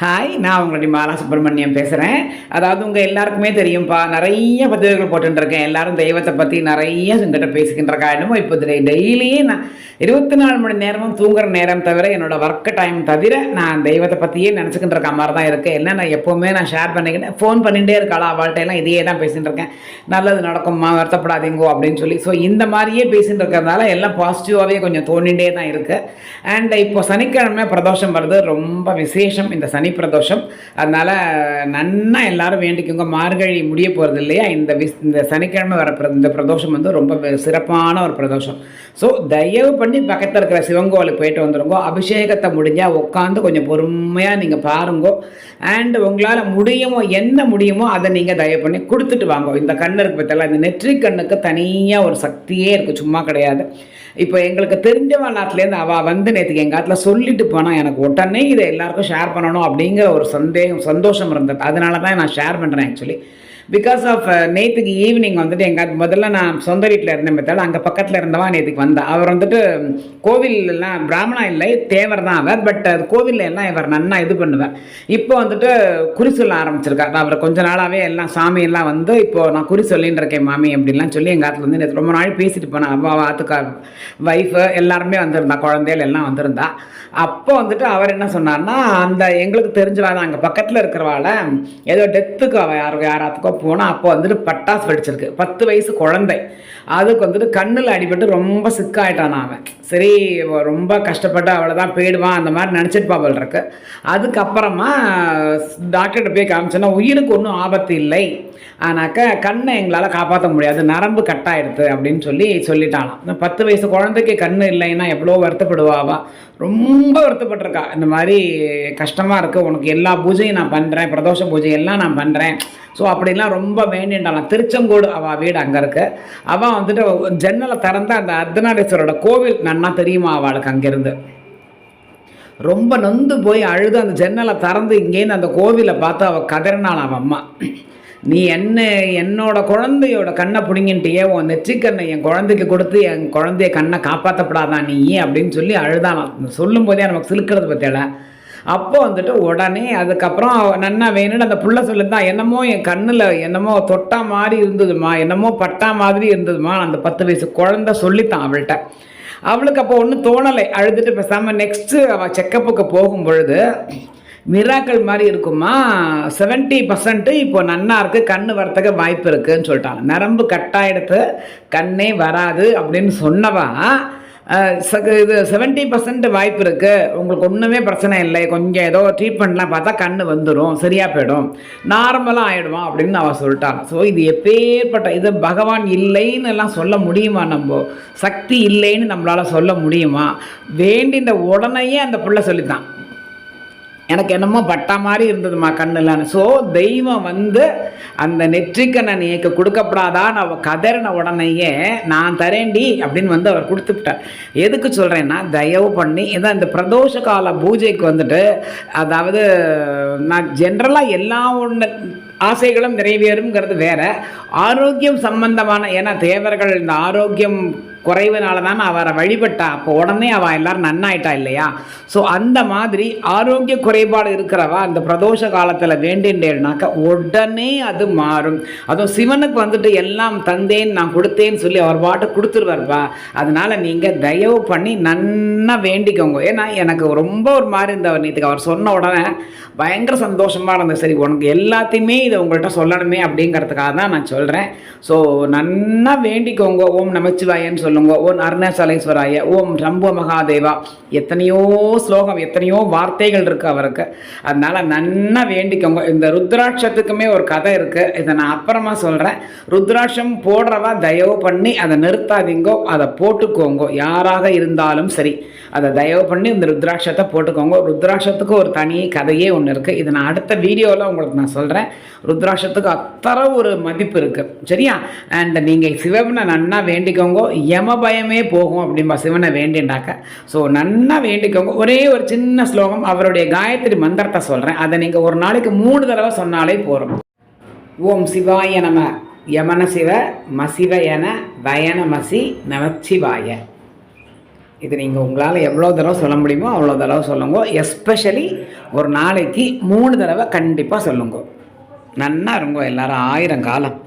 Hi நான் உங்களுடைய மாலா சுப்பிரமணியம் பேசுகிறேன் அதாவது உங்கள் எல்லாருக்குமே தெரியும்ப்பா நிறைய பதிவுகள் போட்டுருக்கேன் எல்லாரும் தெய்வத்தை பற்றி நிறைய எங்கிட்ட பேசிக்கின்ற காரணமும் இப்போ டெய்லியே நான் இருபத்தி நாலு மணி நேரமும் தூங்குற நேரம் தவிர என்னோடய ஒர்க் டைம் தவிர நான் தெய்வத்தை பற்றியே நினச்சிக்கிட்டு இருக்க மாதிரி தான் இருக்கேன் என்ன நான் எப்போவுமே நான் ஷேர் பண்ணிக்கிட்டேன் ஃபோன் பண்ணிகிட்டே இருக்காளா? அவள்கிட்ட எல்லாம் இதையே தான் பேசிகிட்டு இருக்கேன் நல்லது நடக்கும்மா வருத்தப்படாதீங்கோ அப்படின்னு சொல்லி. ஸோ இந்த மாதிரியே பேசிகிட்டு இருக்கிறதுனால எல்லாம் பாசிட்டிவாகவே கொஞ்சம் தோண்டிகிட்டே தான் இருக்குது அண்ட் இப்போ சனிக்கிழமை பிரதோஷம் வருது. ரொம்ப விசேஷம். இந்த சனி பிரதோஷம் அதனால் நன்னா எல்லாரும் வேண்டிக்கோங்க. மார்கழி முடிய போகிறது இல்லையா? இந்த விஸ் இந்த சனிக்கிழமை வர பிர- இந்த பிரதோஷம் வந்து ரொம்ப சிறப்பான ஒரு பிரதோஷம். ஸோ தயவு பண்ணி பக்கத்தில் இருக்கிற சிவன் கோவிலுக்கு போயிட்டு வந்துருங்க. அபிஷேகத்தை முடிஞ்சால் உட்காந்து கொஞ்சம் பொறுமையாக நீங்கள் பாருங்கோ. அண்ட் உங்களால் முடியுமோ என்ன முடியுமோ அதை நீங்கள் தயவு பண்ணி கொடுத்துட்டு வாங்க. இந்த கண்ணு இருக்கு பார்த்தல இந்த நெற்றி கண்ணுக்கு தனியாக ஒரு சக்தியே இருக்குது சும்மா கிடையாது. இப்போ எங்களுக்கு தெரிஞ்சவன் நாட்டிலேருந்து அவள் வந்து நேற்றுக்கு எங்கள் காட்டில் சொல்லிட்டு போனால் எனக்கு உடனே இதை எல்லாருக்கும் ஷேர் பண்ணணும் அப்படின்னு அப்படிங்கிற ஒரு சந்தேகம் சந்தோஷம் இருந்தது அதனால தான் நான் ஷேர் பண்ணுறேன் ஆக்சுவலி பிகாஸ் ஆஃப் நேற்றுக்கு ஈவினிங் வந்துட்டு எங்கள் முதல்ல நான் சொந்த வீட்டில் இருந்தேன் பார்த்தாலும் அங்கே பக்கத்தில் இருந்தவா நேற்றுக்கு வந்தா. அவர் வந்துட்டு கோவில்லாம் பிராமணா இல்லை தேவர் தான் அவர். பட் அது கோவிலில் எல்லாம் இவர் நன்னா இது பண்ணுவார். இப்போ வந்துட்டு குறி சொல்ல ஆரம்பிச்சிருக்காரு. அவர் கொஞ்ச நாளாகவே எல்லாம் சாமியெல்லாம் வந்து இப்போ நான் குறி சொல்லின்னு இருக்கேன் மாமி அப்படின்லாம் சொல்லி எங்கள் ஆற்றுல வந்து நேற்று ரொம்ப நாள் பேசிட்டு போனேன் அவ ஆத்துக்கார் ஒய்ஃபு எல்லாருமே வந்திருந்தா குழந்தைகள் எல்லாம் வந்திருந்தா. அப்போ வந்துட்டு அவர் என்ன சொன்னார்னா அந்த எங்களுக்கு தெரிஞ்சவா தான் அங்கே பக்கத்தில் இருக்கிறவாள ஏதோ டெத்துக்கு அவள் யாருக்கு யாராத்துக்கோ போனால் அப்போ வந்துட்டு பட்டாசு வெடிச்சிருக்கு. பத்து வயசு குழந்தை. அதுக்கு வந்துட்டு கண்ணில் அடிபட்டு ரொம்ப சிக்காயிட்டான் அவன். சரி ரொம்ப கஷ்டப்பட்டு அவளை தான் போயிடுவான் அந்த மாதிரி நினச்சிட்டு பாவல் இருக்கு. அதுக்கப்புறமா டாக்டர்கிட்ட போய் காமிச்சோன்னா உயிருக்கு ஒன்றும் ஆபத்து இல்லை. ஆனாக்கா கண்ணை எங்களால் காப்பாற்ற முடியாது. நரம்பு கட்டாயிடுது அப்படின்னு சொல்லி சொல்லிட்டாலாம் பத்து வயசு குழந்தைக்கு கண் இல்லைன்னா எவ்வளோ வருத்தப்படுவாவா ரொம்ப வருத்தப்பட்டிருக்கா. இந்த மாதிரி கஷ்டமாக இருக்குது உனக்கு எல்லா பூஜையும் நான் பண்ணுறேன் பிரதோஷ பூஜை எல்லாம் நான் பண்ணுறேன் ஸோ அப்படிலாம் ரொம்ப வேண்டின்றாலாம் திருச்செங்கோடு அவள் வீடு அங்கே இருக்கு. அவள் வந்துட்டு ஜன்னலை திறந்து அந்த அர்த்தநாரீஸ்வரோட கோவில் நன்னா தெரியுமா அவளுக்கு அங்கேருந்து. ரொம்ப நொந்து போய் அழுது அந்த ஜன்னலை திறந்து இங்கேருந்து அந்த கோவிலை பார்த்து அவள் கதறினாள் அவன் அம்மா. நீ என்ன என்னோட குழந்தையோட கண்ணை பிடிங்கின்ட்டியே உன் நெச்சிக்கண்ணை என் குழந்தைக்கு கொடுத்து என் குழந்தைய கண்ணை காப்பாற்றப்படாதான் நீ? அப்படின்னு சொல்லி அழுதானா சொல்லும் போதே நமக்கு சிலுக்கிறது பற்றியல அப்போ வந்துட்டு உடனே அதுக்கப்புறம் நன்னா வேணும்னு அந்த புள்ள சொல்லியிருந்தான் என்னமோ என் கண்ணில் என்னமோ தொட்டா மாதிரி இருந்ததுமா என்னமோ பட்டா மாதிரி இருந்ததுமா அந்த பத்து வயசு குழந்தை சொல்லித்தான் அவள்கிட்ட. அவளுக்கு அப்போ ஒன்றும் தோணலை. அழுதுட்டு பேசாமல் நெக்ஸ்ட்டு அவள் செக்கப்புக்கு போகும் பொழுது மிராக்கள் மாதிரி இருக்குமா செவன்ட்டி பர்சன்ட்டு இப்போ நன்னா இருக்குது கண் வரத்துக்கு வாய்ப்பு இருக்குதுன்னு சொல்லிட்டாங்க. நரம்பு கட்டாயிடுத்து கண்ணே வராது அப்படின்னு சொன்னவா இது செவன்ட்டி பர்சன்ட் வாய்ப்பு இருக்குது உங்களுக்கு ஒன்றுமே பிரச்சனை இல்லை. கொஞ்சம் ஏதோ ட்ரீட்மெண்ட்லாம் பார்த்தா கண் வந்துடும் சரியாக போயிடும். நார்மலாக ஆகிடுவோம் அப்படின்னு அவள் சொல்லிட்டாங்க. ஸோ இது எப்பேற்பட்ட இது பகவான் இல்லைன்னு எல்லாம் சொல்ல முடியுமா நம்ம? சக்தி இல்லைன்னு நம்மளால் சொல்ல முடியுமா? வேண்டின்ற உடனேயே அந்த பிள்ளை சொல்லித்தான் எனக்கு என்னமோ பட்டா மாதிரி இருந்ததுமா கண்ணுலான்னு. ஸோ தெய்வம் வந்து அந்த நெற்றிக்கண்ணை எனக்கு கொடுக்கப்படாதான்னு அவள் கதறின உடனேயே நான் தரேண்டி அப்படின்னு வந்து அவர் கொடுத்துட்டார் எதுக்கு சொல்கிறேன்னா தயவு பண்ணி இதான் இந்த பிரதோஷ கால பூஜைக்கு வந்துட்டு அதாவது நான் ஜென்ரலாக எல்லா ஒன்று ஆசைகளும் நிறைவேறுங்கிறது வேற. ஆரோக்கியம் சம்பந்தமான ஏன்னா தேவர்கள் இந்த ஆரோக்கியம் குறைவுனால தான் அவரை வழிபட்டா. அப்போ உடனே அவள் எல்லாரும் நன்னாயிட்டா இல்லையா? ஸோ அந்த மாதிரி ஆரோக்கிய குறைபாடு இருக்கிறவா அந்த பிரதோஷ காலத்தில் வேண்டின்றேனாக்கா உடனே அது மாறும். அதுவும் சிவனுக்கு வந்துட்டு எல்லாம் தந்தேன் நான் கொடுத்தேன்னு சொல்லி அவர் பாட்டு கொடுத்துருவார்ப்பா அதனால் நீங்கள் தயவு பண்ணி நன்னா வேண்டிக்கோங்க. ஏன்னா எனக்கு ரொம்ப ஒரு மாதிரி இருந்தவர் நேற்றுக்கு அவர் சொன்ன உடனே பயங்கர சந்தோஷமாக இருந்தது. சரி உனக்கு எல்லாத்தையுமே இதை உங்கள்கிட்ட சொல்லணுமே அப்படிங்கிறதுக்காக தான் நான் சொல்கிறேன் ஸோ நன்னா வேண்டிக்கோங்க. ஓம் நமச்சிவாயன்னு சொல்லுங்க ஓம் அருணாச்சலேஸ்வராய ஓம் ரம்பு மகாதேவா. எத்தனையோ ஸ்லோகம் எத்தனையோ வார்த்தைகள் இருக்குது அவருக்கு. அதனால் நன்னா வேண்டிக்கோங்க. இந்த ருத்ராட்சத்துக்குமே ஒரு கதை இருக்குது இதை நான் அப்புறமா சொல்கிறேன் ருத்ராட்சம் போடுறவா தயவு பண்ணி அதை நிறுத்தாதீங்கோ அதை போட்டுக்கோங்க. யாராக இருந்தாலும் சரி அதை தயவு பண்ணி இந்த ருத்ராட்சத்தை போட்டுக்கோங்க. ருத்ராட்சத்துக்கு ஒரு தனி கதையே ஒன்று இருக்குது இதை நான் அடுத்த வீடியோவில் உங்களுக்கு நான் சொல்கிறேன் ருத்ராட்சத்துக்கு அத்தனை ஒரு மதிப்பு இருக்குது சரியா? அண்ட் நீங்கள் சிவனை நன்னா வேண்டிக்கோங்க. யம பயமே போகும் அப்படிம்பா சிவனை வேண்டிண்டாக்க ஸோ நன்னா வேண்டிக்கோங்க. ஒரே ஒரு சின்ன ஸ்லோகம் அவருடைய காயத்ரி மந்திரத்தை சொல்கிறேன் அதை நீங்கள் ஒரு நாளைக்கு மூணு தடவை சொன்னாலே போதும் ஓம் சிவாய நம. யமன சிவ மசிவ என பயன மசி நமச்சிவாய. இது நீங்கள் உங்களால் எவ்வளோ தடவை சொல்ல முடியுமோ அவ்வளோ தடவை சொல்லுங்க. எஸ்பெஷலி ஒரு நாளைக்கு மூணு தடவை கண்டிப்பாக சொல்லுங்க. நன்னா இருங்கோ எல்லாரும். ஆயிரம் காலம்.